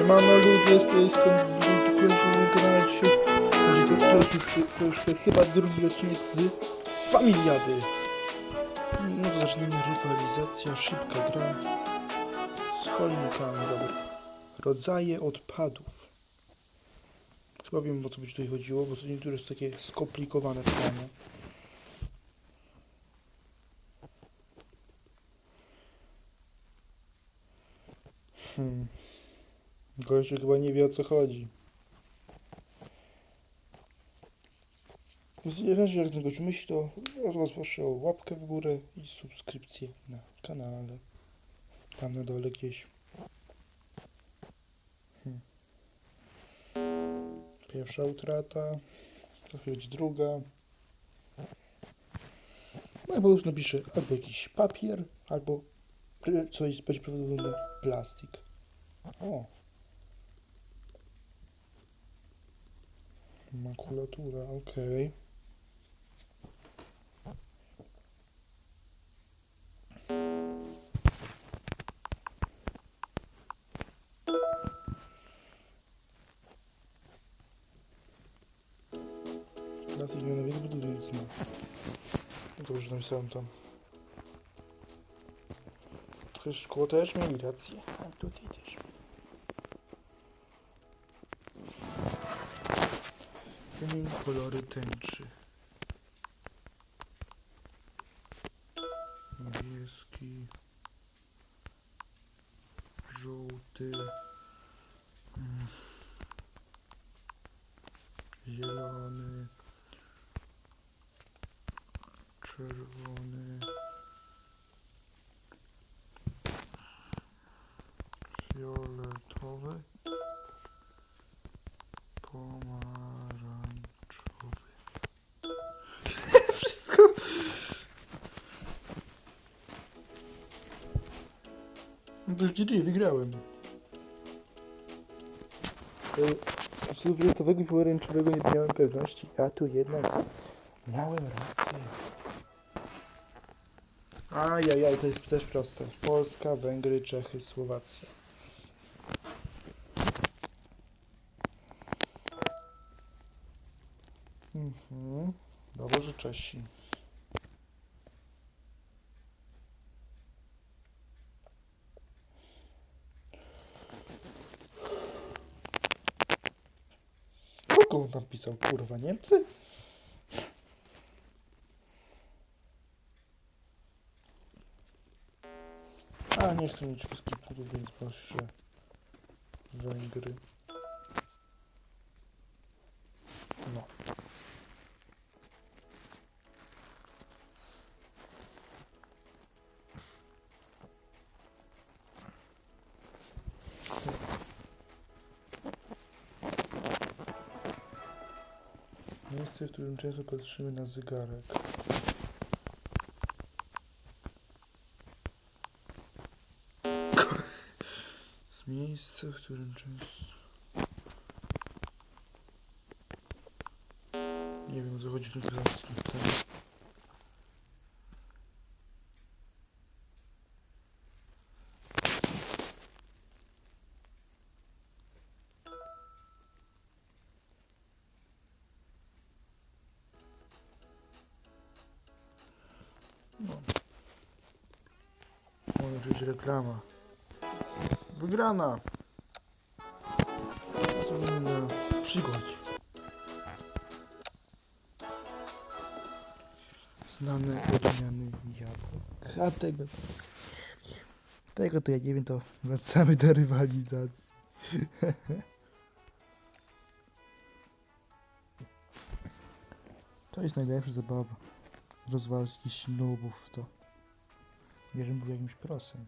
Siemano ludzie, z tej strony kończymy kanał dzisiaj. Będzie to, to, już, to już chyba drugi odcinek z Familiady. No to zaczniemy rywalizacja, szybka gra z holnikami, dobra. Rodzaje odpadów. Chyba wiem o co by tutaj chodziło, bo to niektóre jest takie skomplikowane pytania. Hmm. Gościu chyba nie wie o co chodzi. Jeśli jak ten gościu myśli, to proszę o łapkę w górę i subskrypcję na kanale. Tam na dole gdzieś. Hmm. Pierwsza utrata. To chodzi druga. No i po prostu napiszę albo jakiś papier, albo pr- coś będzie prawdopodobnie plastik. O. Makulatura, okej. Plastik miał na wiele budów, więc no. No to już napisałem tam. Trochę szkoło też Wymień kolory tęczy. Niebieski. Żółty. mm, Zielony. Czerwony. Fioletowy. Pomarańczowy. No już GG, wygrałem. Fioletowego i pomarańczowego nie miałem pewności, a tu jednak miałem rację. Ajajaj, to jest też proste. Polska, Węgry, Czechy, Słowacja. Mhm. Dobrze, że Czesi. On tam pisał? Kurwa, Niemcy? A, nie chcę mieć punktów, więc proszę. Węgry. No. W którym często patrzymy na zegarek. Z miejsca, w którym często... Nie wiem, o co chodzi w tym Być reklama. Wygrana! Zmienna przygód. Znane odmiany jabłek. A tego... Tego to ja nie wiem, to wracamy do rywalizacji. To jest najlepsza zabawa. Rozwalać jakichś nubów w to. Nie, był jakimś prosem.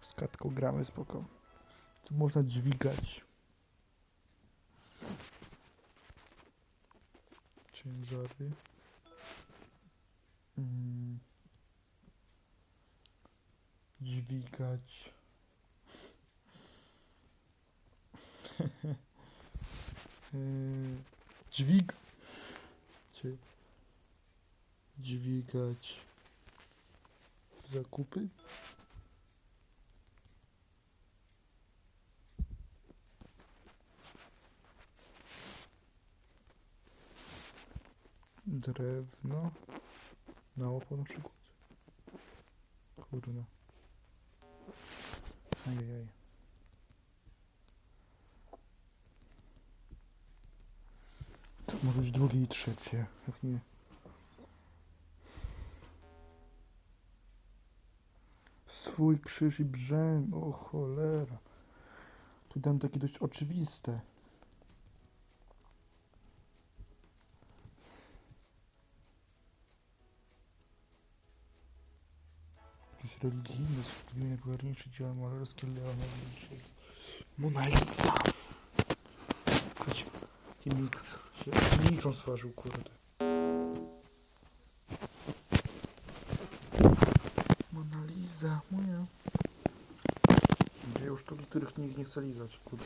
Z katką gramy spoko. Tu można dźwigać. Ciężary. Mm. Dźwigać. Yy, Dźwig. Dźwigać. zakupy. Drewno. Na opo na przykład. Kurna. Ajajaj. To może być drugie i trzecie. Jak nie. Swój krzyż i brzęk. O cholera. Tu dam takie dość oczywiste. Jakieś religijne skupienie najpopularniejsze dzieła malerskie Leona. Mona Lisa! Mix się Nikon stworzył, kurde. Mona Lisa, moja. Dzieł sztuki, których nikt nie chce lizać, kurde.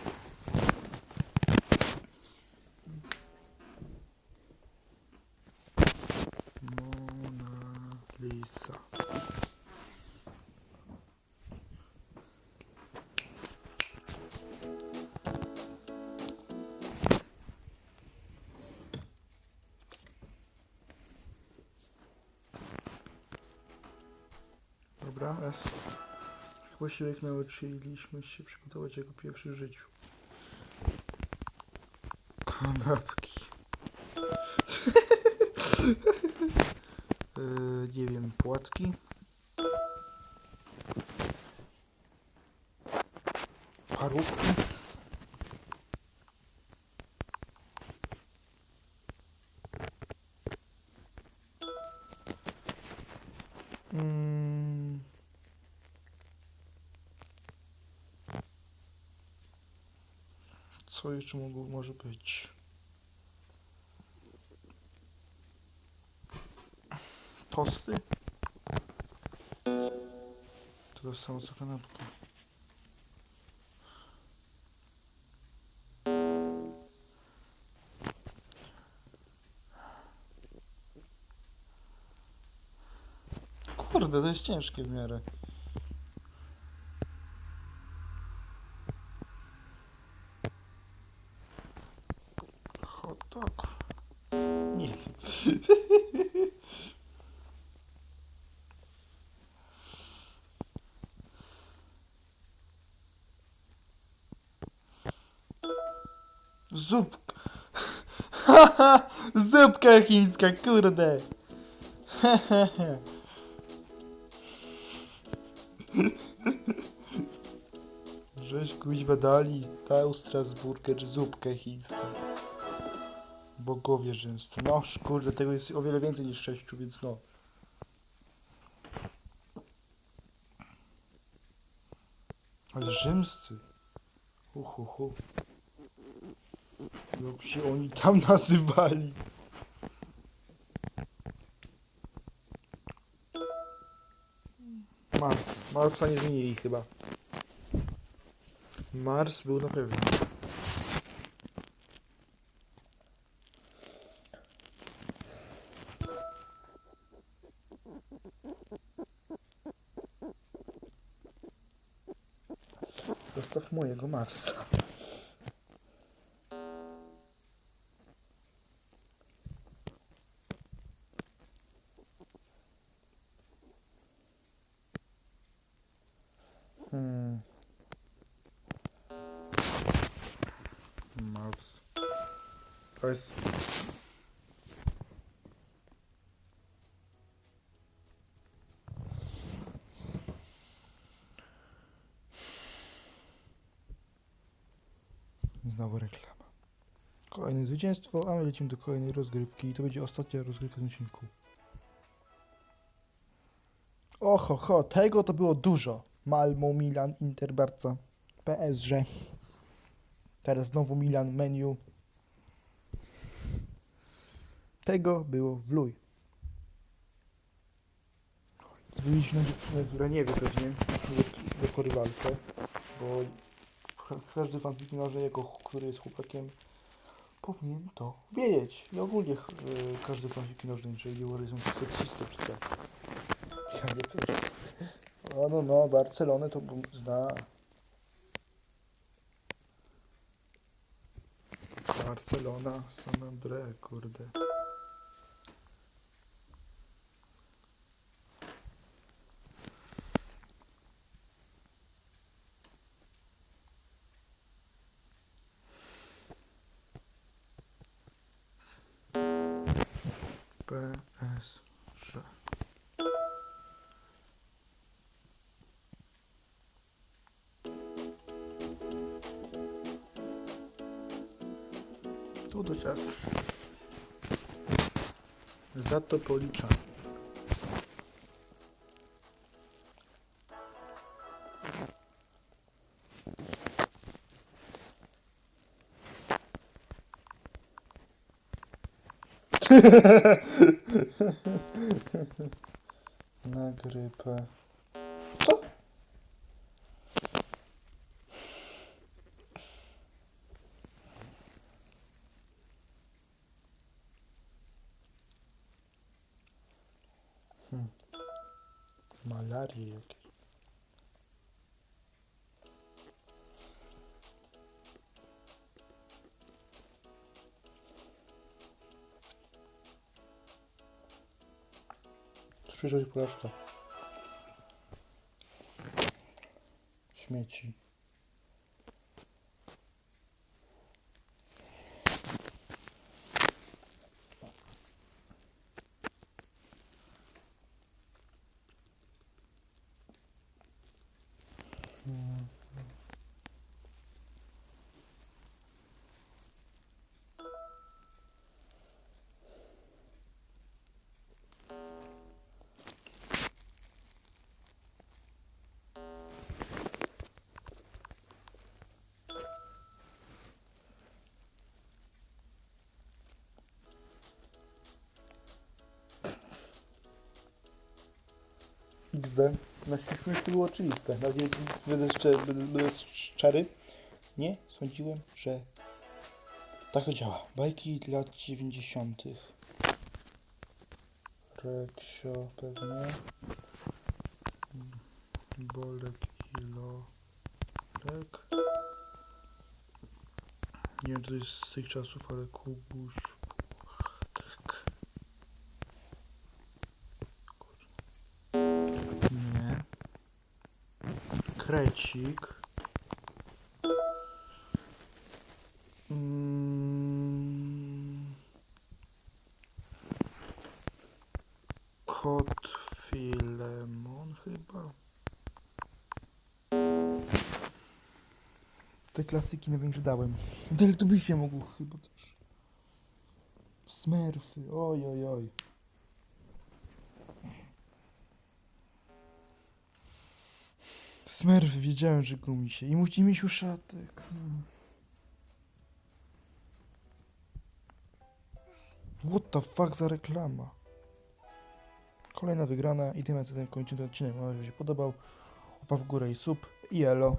Dobra, S. Właściwie nauczyliśmy się przygotować jako pierwszy w życiu. Kanapki. yy, nie wiem, płatki. Parówki. Co jeszcze mogło, może być? Tosty? To samo co kanapka. Kurde, to jest ciężkie w miarę. Dog. Nie wiem. Zupka. Zupka chińska, kurde. Żeś kuźwa dali dał Strasburger zupkę chińską. Bogowie rzymscy. No kurde, tego jest o wiele więcej niż sześciu, więc no. Ale rzymscy. Uhu, hu. Jak się oni tam nazywali. Mars. Marsa nie zmienili chyba. Mars był na pewno. Zostaw mojego Marsa. Hmm. Mars. Znowu reklama. Kolejne zwycięstwo, a my lecimy do kolejnej rozgrywki i to będzie ostatnia rozgrywka w odcinku. Oho, ho, tego to było dużo. Malmo, Milan, Inter, Barca, PSG. Teraz znowu Milan, menu. Tego było w luj. Dziewczynę, która nie wie pewnie, do porywalkę, bo ka- każdy fan piłki nożnej, jako ch- który jest chłopakiem, powinien to wiedzieć. I ogólnie ch- y, każdy fan piłki nożnej, jeżeli Horyzont chce 300 czy co. Ja też. no, no, Barcelonę to zna. Barcelona, San Andre, kurde. PSG. Tu do czas. Za to policzam. Na grypę. Co? Hmm. Malarii jakieś. Şurada bir pırasa. Şmeçin. XD. Na śmieszność to było oczywiste. Nawet będę, będę, szczery. Nie sądziłem, że tak to działa. Bajki lat 90. Reksio pewnie. Bolek i Lolek. Nie wiem, to jest z tych czasów, ale Kubuś. Krecik. Mm. Kot Filemon chyba. Te klasyki największe dałem. Teletubbisie mógł chyba też. Smurfy, oj oj oj. Smurf, wiedziałem, że gumi się. I musi mieć uszatek. Hmm. What the fuck za reklama? Kolejna wygrana i tym razem kończymy ten odcinek. Mam nadzieję, że się podobał. Opa w górę i sub i elo.